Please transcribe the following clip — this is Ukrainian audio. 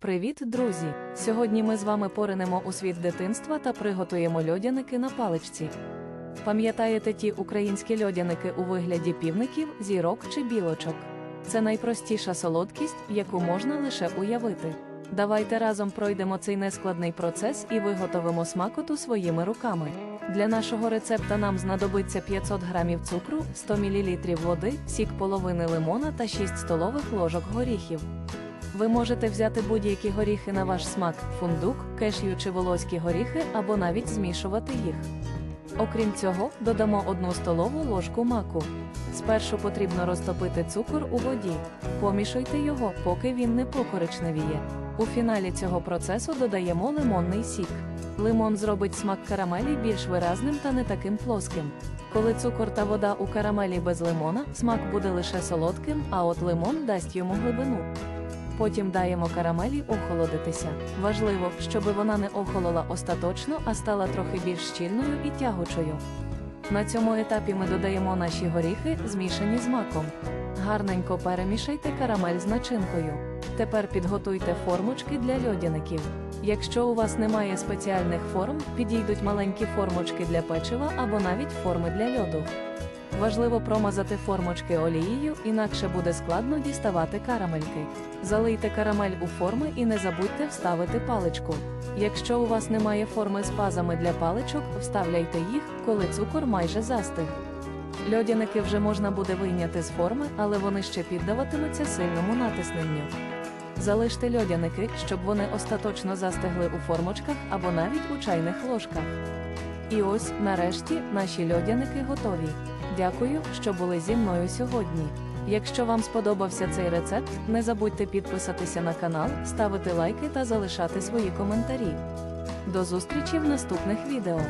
Привіт, друзі! Сьогодні ми з вами поринемо у світ дитинства та приготуємо льодяники на паличці. Пам'ятаєте ті українські льодяники у вигляді півників, зірок чи білочок? Це найпростіша солодкість, яку можна лише уявити. Давайте разом пройдемо цей нескладний процес і виготовимо смакоту своїми руками. Для нашого рецепта нам знадобиться 500 г цукру, 100 мл води, сік половини лимона та 6 столових ложок горіхів. Ви можете взяти будь-які горіхи на ваш смак, фундук, кешю чи волоські горіхи або навіть змішувати їх. Окрім цього, додамо 1 столову ложку маку. Спершу потрібно розтопити цукор у воді. Помішуйте його, поки він не покоричневіє. У фіналі цього процесу додаємо лимонний сік. Лимон зробить смак карамелі більш виразним та не таким плоским. Коли цукор та вода у карамелі без лимона, смак буде лише солодким, а от лимон дасть йому глибину. Потім даємо карамелі охолодитися. Важливо, щоб вона не охолола остаточно, а стала трохи більш щільною і тягучою. На цьому етапі ми додаємо наші горіхи, змішані з маком. Гарненько перемішайте карамель з начинкою. Тепер підготуйте формочки для льодяників. Якщо у вас немає спеціальних форм, підійдуть маленькі формочки для печива або навіть форми для льоду. Важливо промазати формочки олією, інакше буде складно діставати карамельки. Залийте карамель у форми і не забудьте вставити паличку. Якщо у вас немає форми з пазами для паличок, вставляйте їх, коли цукор майже застиг. Льодяники вже можна буде вийняти з форми, але вони ще піддаватимуться сильному натисненню. Залиште льодяники, щоб вони остаточно застигли у формочках або навіть у чайних ложках. І ось, нарешті, наші льодяники готові. Дякую, що були зі мною сьогодні. Якщо вам сподобався цей рецепт, не забудьте підписатися на канал, ставити лайки та залишати свої коментарі. До зустрічі в наступних відео.